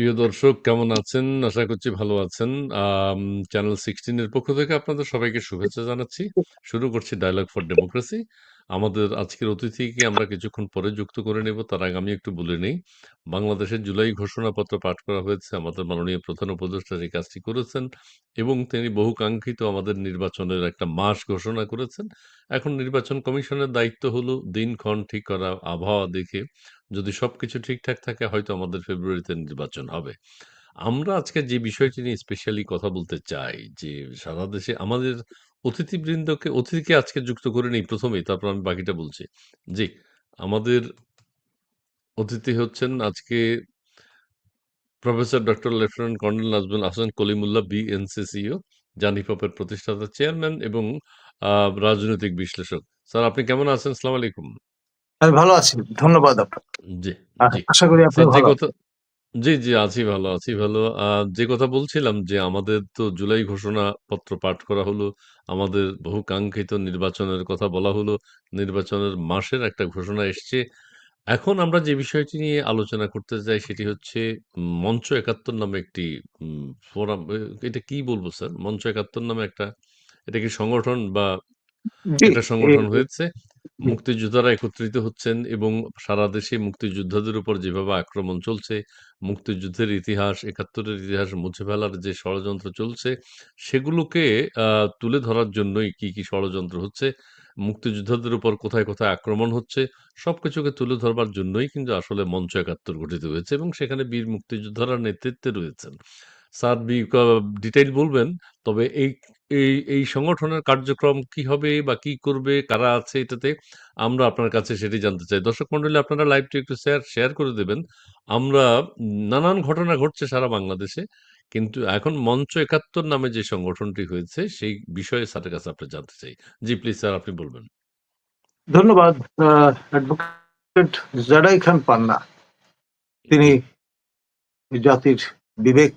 প্রিয় দর্শক, কেমন আছেন? আশা করছি ভালো আছেন। চ্যানেল 16 এর পক্ষ থেকে আপনাদের সবাইকে শুভেচ্ছা জানাচ্ছি। শুরু করছি ডায়লগ ফর ডেমোক্রেসি। আমাদের আজকের অতিথিকে আমরা কিছুক্ষণ পরে যুক্ত করে নেব। তার আগে আমি একটু বলে নেই। বাংলাদেশের জুলাই ঘোষণাপত্র পাঠ করা হয়েছে। আমাদের মাননীয় প্রধান উপদেষ্টা এই কাজটি করেছেন এবং তিনি বহুকাঙ্ক্ষিত আমাদের নির্বাচনের একটা মাস ঘোষণা করেছেন। এখন নির্বাচন কমিশনের দায়িত্ব হলো দিনক্ষণ ঠিক করা, আবহাওয়া দেখে যদি সবকিছু ঠিকঠাক থাকে হয়তো আমাদের ফেব্রুয়ারিতে নির্বাচন হবে। আমরা আজকে যে বিষয়টি নিয়ে স্পেশালি কথা বলতে চাই যে সারা দেশে আমাদের অতিথিবৃন্দকে অতিথিকে আজকে যুক্ত করে নেই ১ম এই তারপর আমি বাকিটা বলছি। জি, আমাদের অতিথি হচ্ছেন আজকে professor doctor lieutenant colonel Nazmul Hasan Kalimullah BNCCO, জানিফপের প্রতিষ্ঠাতা চেয়ারম্যান এবং রাজনৈতিক বিশ্লেষক। স্যার আপনি কেমন আছেন? সালাম আলাইকুম। আমি ভালো আছি। ধন্যবাদ আপনাকে। জি, আশা করি আপনি ভালো কথা জি, জি আছি ভালো, আছি ভালো। আ যে কথা বলছিলাম যে আমাদের তো জুলাই ঘোষণাপত্র পাঠ করা হলো। আমাদের বহু কাঙ্ক্ষিত নির্বাচনের কথা বলা হলো। নির্বাচনের মাসের একটা ঘোষণা এসছে। এখন আমরা যে বিষয়টি নিয়ে আলোচনা করতে চাই সেটি হচ্ছে মঞ্চ ৭১ নামে একটি উম ফোরাম এ এটা কি বলব স্যার? মঞ্চ ৭১ নামে একটা এটা কি সংগঠন বা জি, একটা সংগঠন হয়েছে। মুক্তিযোদ্ধারা একত্রিত হচ্ছেন এবং সারা দেশে মুক্তিযোদ্ধাদের উপর যেভাবে আক্রমণ চলছে, মুক্তিযুদ্ধের ইতিহাস, একাত্তরের ইতিহাস মুছে ফেলার যে ষড়যন্ত্র চলছে, সেগুলোকে তুলে ধরার জন্যই কি, কি ষড়যন্ত্র হচ্ছে, মুক্তিযোদ্ধাদের উপর কোথায়, কোথায় আক্রমণ হচ্ছে, সবকিছুকে তুলে ধরবার জন্যই কিন্তু আসলে মঞ্চ ৭১ গঠিত হয়েছে এবং সেখানে বীর মুক্তিযোদ্ধারা নেতৃত্বে রয়েছেন। স্যার ডিটেইল বলবেন। তবে এই এই এই সংগঠনের কার্যক্রম কি হবে বা কি করবে, কারা আছে এটাতে? আমরা আপনার কাছে সেটি জানতে চাই। দর্শক মন্ডলী আপনারা লাইভটি একটু শেয়ার শেয়ার করে দেবেন। আমরা নানান ঘটনা ঘটছে সারা বাংলাদেশে। কিন্তু এখন মঞ্চ ৭১ নামে যে সংগঠনটি হয়েছে সেই বিষয়ে স্যারের কাছে আপনার জানতে চাই। জি প্লিজ স্যার আপনি বলবেন। ধন্যবাদ অ্যাডভোকেট জাডাই খান পান্না। তিনি জাতির বিবেক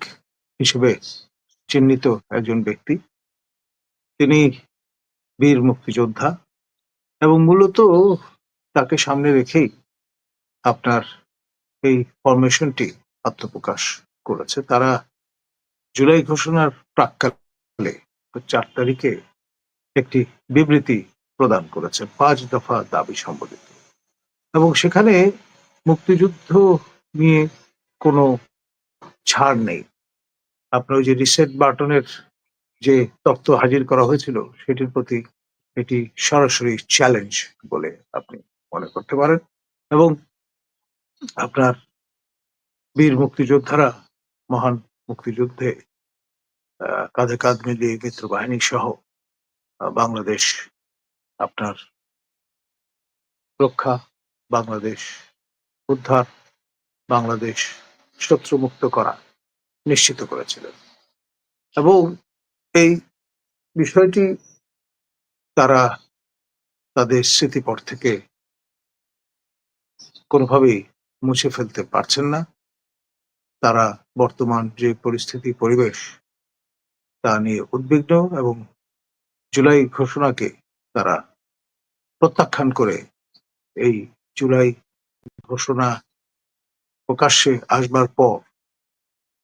হিসেবে চিহ্নিত একজন ব্যক্তি। তিনি বীর মুক্তিযোদ্ধা এবং মূলত তাকে সামনে রেখেই আপনার এই ফরমেশনটি আত্মপ্রকাশ করেছে। তারা জুলাই ঘোষণার প্রাক্কালে চার তারিখে একটি বিবৃতি প্রদান করেছে, পাঁচ দফা দাবি সম্বলিত। এবং সেখানে মুক্তিযুদ্ধ নিয়ে কোনো ছাড় নেই। আপনার ওই যে রিসেট বাটনের যে তত্ত্ব হাজির করা হয়েছিল সেটির প্রতি এটি সরাসরি চ্যালেঞ্জ বলে আপনি মনে করতে পারেন। এবং আপনার বীর মুক্তিযোদ্ধারা মহান মুক্তিযুদ্ধে কাঁধে কাঁধ মিলিয়ে মিত্র বাহিনী সহ বাংলাদেশ আপনার রক্ষা, বাংলাদেশ উদ্ধার, বাংলাদেশ শত্রুমুক্ত করা। নিশ্চিত করেছিলেন। এবং এই বিষয়টি তারা তাদের স্মৃতিপট থেকে কোনোভাবেই মুছে ফেলতে পারছেন না। তারা বর্তমান যে পরিস্থিতি, পরিবেশ, তা নিয়ে উদ্বিগ্ন এবং জুলাই ঘোষণাকে তারা প্রত্যাখ্যান করে এই জুলাই ঘোষণা প্রকাশ্যে আসবার পর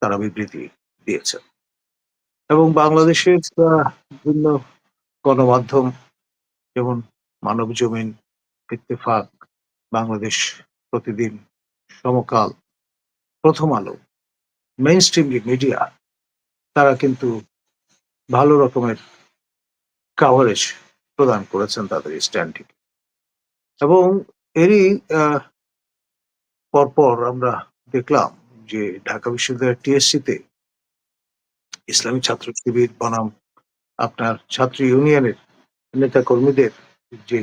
তারা বিবৃতি দিয়েছেন এবং বাংলাদেশের বিভিন্ন গণমাধ্যম যেমন মানব জমিন, ইত্তেফাক, বাংলাদেশ প্রতিদিন সমকাল, প্রথম আলো মেইন স্ট্রিম মিডিয়া তারা কিন্তু ভালো রকমের কাভারেজ প্রদান করেছেন তাদের স্ট্যান্ডটি এবং এরই পরপর আমরা দেখলাম যে ঢাকা বিশ্ববিদ্যালয়ের টিএসসিতে ইসলামী ছাত্র শিবির বনাম আপনার ছাত্র ইউনিয়নের নেতা কর্মীদের যে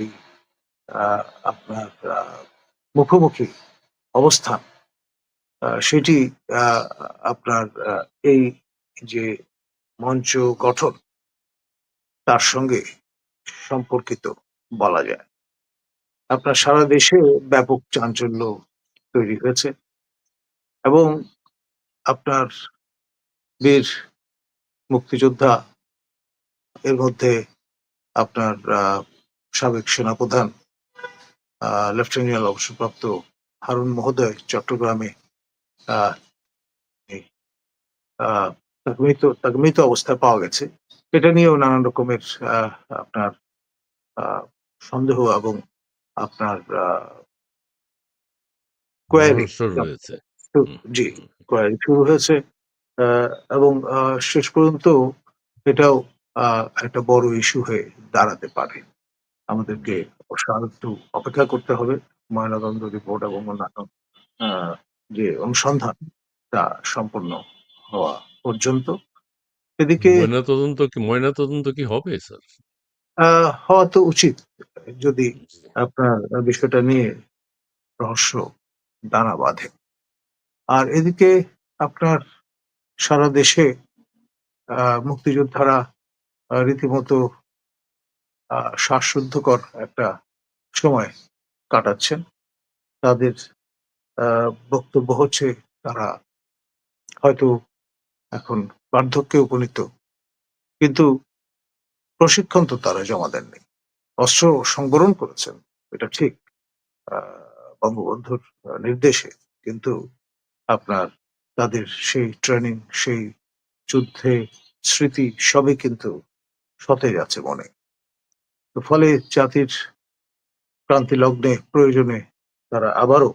আপনার মুখোমুখি অবস্থান সেটি আপনার এই যে মঞ্চ গঠন তার সঙ্গে সম্পর্কিত বলা যায়। আপনার সারা দেশে ব্যাপক চাঞ্চল্য তৈরি হয়েছে। এবং আপনার বীর মুক্তিযোদ্ধা এর মধ্যে আপনার সাবেক সেনাপ্রধান লেফটেন্যান্ট জেনারেল অবসরপ্রাপ্ত হারুন মহোদয় চট্টগ্রামে আহ, আহ, তাকে মৃত তাকে মৃত অবস্থায় পাওয়া গেছে। এটা নিয়েও নানান রকমের আহ, আপনার আহ, সন্দেহ এবং আপনার কোয়ারি রহস্য হুম, জি হুম, শুরু হয়েছে। এবং শেষ পর্যন্ত এটাও একটা বড় ইস্যু হয়ে দাঁড়াতে পারে। আমাদেরকে অবশ্য আরও একটু অপেক্ষা করতে হবে। ময়নাতদন্ত রিপোর্ট এবং অন্যান্য যে অনুসন্ধান তা সম্পূর্ণ হওয়া পর্যন্ত। এদিকে ময়না তদন্ত কি ময়না তদন্ত কি হবে স্যার? হওয়া তো উচিত। যদি জি, আপনার বিষয়টা নিয়ে রহস্য দানা বাঁধে। আর এদিকে আপনার সারা দেশে মুক্তিযোদ্ধারা রীতিমতো শ্বাসরুদ্ধকর একটা সময় কাটাচ্ছেন। তাদের বক্তব্য হচ্ছে তারা হয়তো এখন বার্ধক্যে উপনীত। কিন্তু প্রশিক্ষণ তো তারা জমা দেননি। অস্ত্র সংবরণ করেছেন, এটা ঠিক বঙ্গবন্ধুর নির্দেশে। কিন্তু আপনার তাদের সেই ট্রেনিং সেই যুদ্ধে স্মৃতি সবই কিন্তু সতেজ আছে মনে। তো ফলে জাতির ক্রান্তি লগ্নে প্রয়োজনে তারা আবারও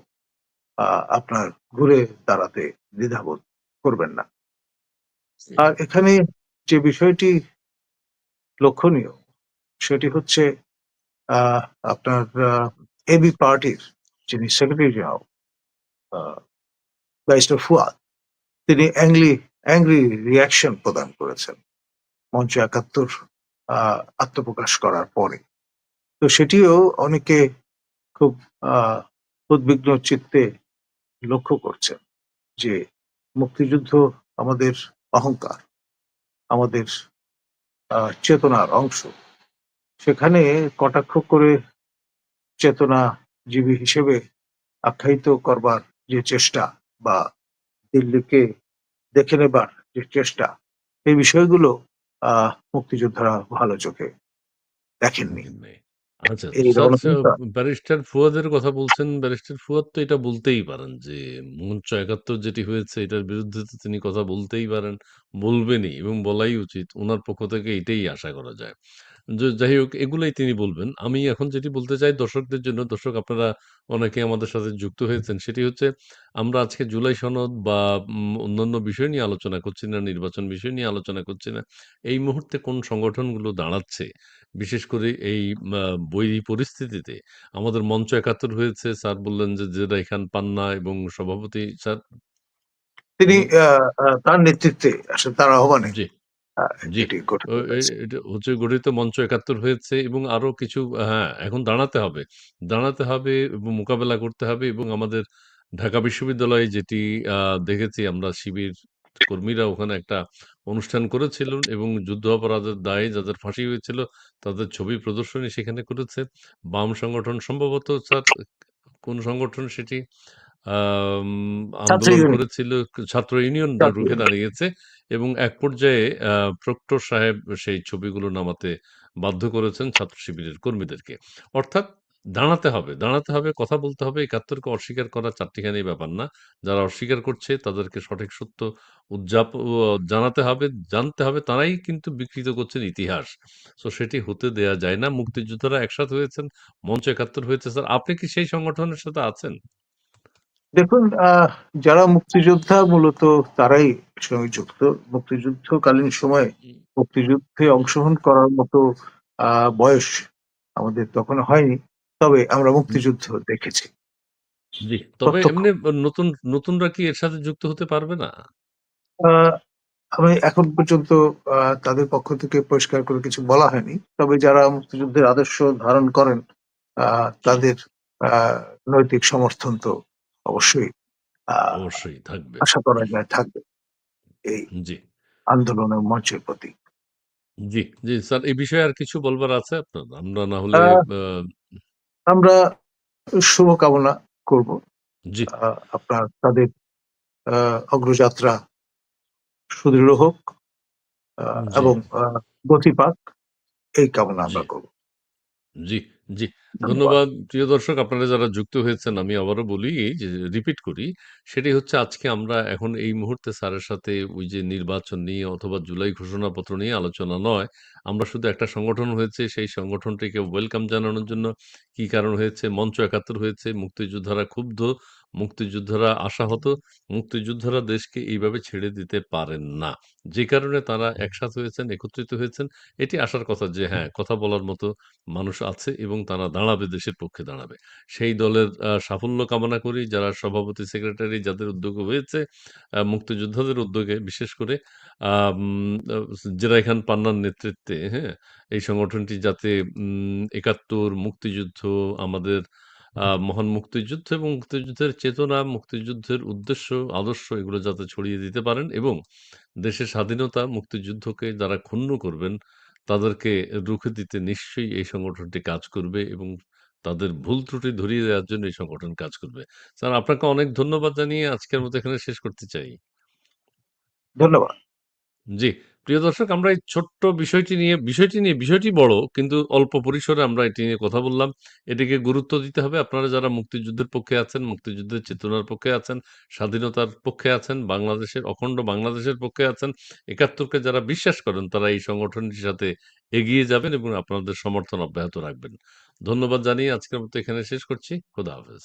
আপনার ঘুরে দাঁড়াতে দ্বিধাবোধ করবেন না। আর এখানে যে বিষয়টি লক্ষণীয় সেটি হচ্ছে আহ, আপনার এবি পার্টির যিনি সেক্রেটারি জেনারেল ব্যারিস্টার ফুয়াদ তিনি অ্যাংলি অ্যাংরি রিয়াকশন প্রদান করেছেন। মঞ্চ একাত্তর আত্মপ্রকাশ করার পরে। তো সেটিও অনেকে খুব উদ্বিগ্ন চিত্তে লক্ষ্য করছেন যে মুক্তিযুদ্ধ আমাদের অহংকার, আমাদের চেতনার অংশ। সেখানে কটাক্ষ করে চেতনাজীবী হিসেবে আখ্যায়িত করবার যে চেষ্টা বা দিল্লিকে দেখে নেবার যে চেষ্টা এই বিষয়গুলো মুক্তিযোদ্ধারা ভালো চোখে দেখেননি। আচ্ছা স্যার রণতন্ত্র ব্যারিস্টার ফুয়াদের কথা বলছেন ব্যারিস্টার ফুয়াদ তো এটা বলতেই পারেন যে মঞ্চ একাত্তর যেটি হয়েছে এটার বিরুদ্ধে তো তিনি কথা বলতেই পারেন বলবেনই এবং বলাই উচিত। ওনার পক্ষ থেকে এটাই আশা করা যায়। যে- যাই হোক এগুলাই তিনি বলবেন। আমি এখন যেটি বলতে চাই দর্শকদের জন্য দর্শক আপনারা অনেকে আমাদের সাথে যুক্ত হয়েছেন সেটি হচ্ছে আমরা আজকে জুলাই সনদ বা উম, অন্যান্য বিষয় নিয়ে আলোচনা করছি না নির্বাচন বিষয় নিয়ে আলোচনা করছি না এই মুহূর্তে কোন সংগঠনগুলো দাঁড়াচ্ছে বিশেষ করে এই বৈরী পরিস্থিতিতে। আমাদের মঞ্চ একাত্তর হয়েছে। স্যার বললেন যে জেদাই খান পান্না এবং সভাপতি স্যার তিনি তার নেতৃত্বে আসলে তার আহ্বানে। জি, জি। এটি গঠিত হয়েছে এটা হচ্ছে গঠিত মঞ্চ একাত্তর হয়েছে এবং আরও কিছু হ্যাঁ, এখন দাঁড়াতে হবে। দাঁড়াতে হবে এবং মোকাবেলা করতে হবে এবং আমাদের ঢাকা বিশ্ববিদ্যালয়ে যেটি আ দেখেছি আমরা শিবির কর্মীরা ওখানে একটা অনুষ্ঠান করেছিলেন এবং যুদ্ধাপরাধের দায়ে যাদের ফাঁসি হয়েছিল তাদের ছবি প্রদর্শনী সেখানে করেছে। বাম সংগঠন সম্ভবত স্যার কোন সংগঠন সেটি আন্দোলন ইউনিয়ন করেছিল ছাত্র ইউনিয়নরা ছাত্র রুখে ইউনিয়ন দাঁড়িয়েছে এবং এক পর্যায়ে প্রক্টর সাহেব সেই ছবিগুলো নামাতে বাধ্য করেছেন ছাত্র শিবিরের কর্মীদেরকে। অর্থাৎ দাঁড়াতে হবে, দাঁড়াতে হবে, কথা বলতে হবে। ৭১ কে অস্বীকার করা চারটিখানি ব্যাপার না। যারা অস্বীকার করছে তাদেরকে সঠিক সত্য উদযাপ জানাতে হবে, জানতে হবে তারাই কিন্তু বিকৃত করছেন ইতিহাস। তো সেটি হতে দেয়া যায় না। মুক্তিযোদ্ধারা একসাথ হয়েছেন, মঞ্চ ৭১ হয়েছে। স্যার আপনি কি সেই সংগঠনের সাথে আছেন? দেখুন আহ, যারা মুক্তিযোদ্ধা মূলত তারাই এর সঙ্গে যুক্ত মুক্তিযুদ্ধকালীন সময়ে মুক্তিযুদ্ধে অংশগ্রহণ করার মতো আহ, বয়স আমাদের তখন হয়নি তবে আমরা হুম, মুক্তিযুদ্ধ দেখেছি জি। তবে প্রত্যক্ষ এমনি নতুন নতুনরা কি এর সাথে যুক্ত হতে পারবে না? আহ, আমি এখন পর্যন্ত আহ, তাদের পক্ষ থেকে পরিষ্কার করে কিছু বলা হয়নি তবে যারা মুক্তিযুদ্ধের আদর্শ ধারণ করেন আহ, তাদের আহ, নৈতিক সমর্থন তো অবশ্যই আহ, অবশ্যই থাকবে। আশা করা যায় থাকবে এই জি, আন্দোলনের মঞ্চের প্রতি জি, জি। স্যার এই বিষয়ে আর কিছু বলবার আছে আপনার? আমরা না হলে আহ, আ আমরা শুভকামনা করব জি, আপনার তাদের আহ, অগ্রযাত্রা সুদৃঢ় হোক জি, এবং আহ, গতি পাক এই কামনা জি, আমরা করব জি। জি, ধন্যবাদ। ধন্যবাদ। প্রিয় দর্শক আপনারা যারা যুক্ত হয়েছেন আমি আবারও বলি যে রিপিট করি। সেটি হচ্ছে আজকে আমরা এখন এই মুহূর্তে স্যারের সাথে ওই যে নির্বাচন নিয়ে অথবা জুলাই ঘোষণাপত্র নিয়ে আলোচনা নয়। আমরা শুধু একটা সংগঠন হয়েছে সেই সংগঠনটিকে ওয়েলকাম জানানোর জন্য কি কারণ হয়েছে মঞ্চ একাত্তর হয়েছে, মুক্তিযোদ্ধারা ক্ষুব্ধ, মুক্তিযোদ্ধারা আশাহত, মুক্তিযোদ্ধারা দেশকে এইভাবে ছেড়ে দিতে পারেন না। যে কারণে তারা একসাথে হয়েছেন, একত্রিত হয়েছেন। এটি আশার কথা যে হ্যাঁ, কথা বলার মতো মানুষ আছে এবং তারা দাঁড়াবে দেশের পক্ষে দাঁড়াবে। সেই দলের সাফল্য কামনা করি যারা সভাপতি, সেক্রেটারি যাদের উদ্যোগে হয়েছে, মুক্তিযোদ্ধাদের উদ্যোগে বিশেষ করে জেরাই খান পান্নার নেতৃত্বে, হ্যাঁ? এই সংগঠনটি যাতে উম ৭১ মুক্তিযুদ্ধ আমাদের আ মহান মুক্তিযুদ্ধ এবং মুক্তিযুদ্ধের চেতনা, মুক্তিযুদ্ধের উদ্দেশ্য, আদর্শ এগুলো যাতে ছড়িয়ে দিতে পারেন এবং দেশের স্বাধীনতা, মুক্তিযুদ্ধকে যারা ক্ষুণ্ণ করবেন তাদেরকে রুখে দিতে নিশ্চয়ই এই সংগঠনটি কাজ করবে এবং তাদের ভুল ত্রুটি ধরিয়ে দেওয়ার জন্য এই সংগঠন কাজ করবে। স্যার আপনাকে অনেক ধন্যবাদ জানিয়ে আজকের মতো এখানে শেষ করতে চাই। ধন্যবাদ। জি, প্রিয় দর্শক, আমরা এই ছোট্ট বিষয়টি নিয়ে বিষয়টি নিয়ে, বিষয়টি বড়, কিন্তু অল্প পরিসরে আমরা এটি নিয়ে কথা বললাম। এটিকে গুরুত্ব দিতে হবে। আপনারা যারা মুক্তিযুদ্ধের পক্ষে আছেন, মুক্তিযুদ্ধের চেতনার পক্ষে আছেন, স্বাধীনতার পক্ষে আছেন, বাংলাদেশের, অখণ্ড বাংলাদেশের পক্ষে আছেন, একাত্তরকে যারা বিশ্বাস করেন, তারা এই সংগঠনটির সাথে এগিয়ে যাবেন এবং আপনাদের সমর্থন অব্যাহত রাখবেন। ধন্যবাদ জানিয়ে আজকের মতো এখানে শেষ করছি। খোদা হাফেজ।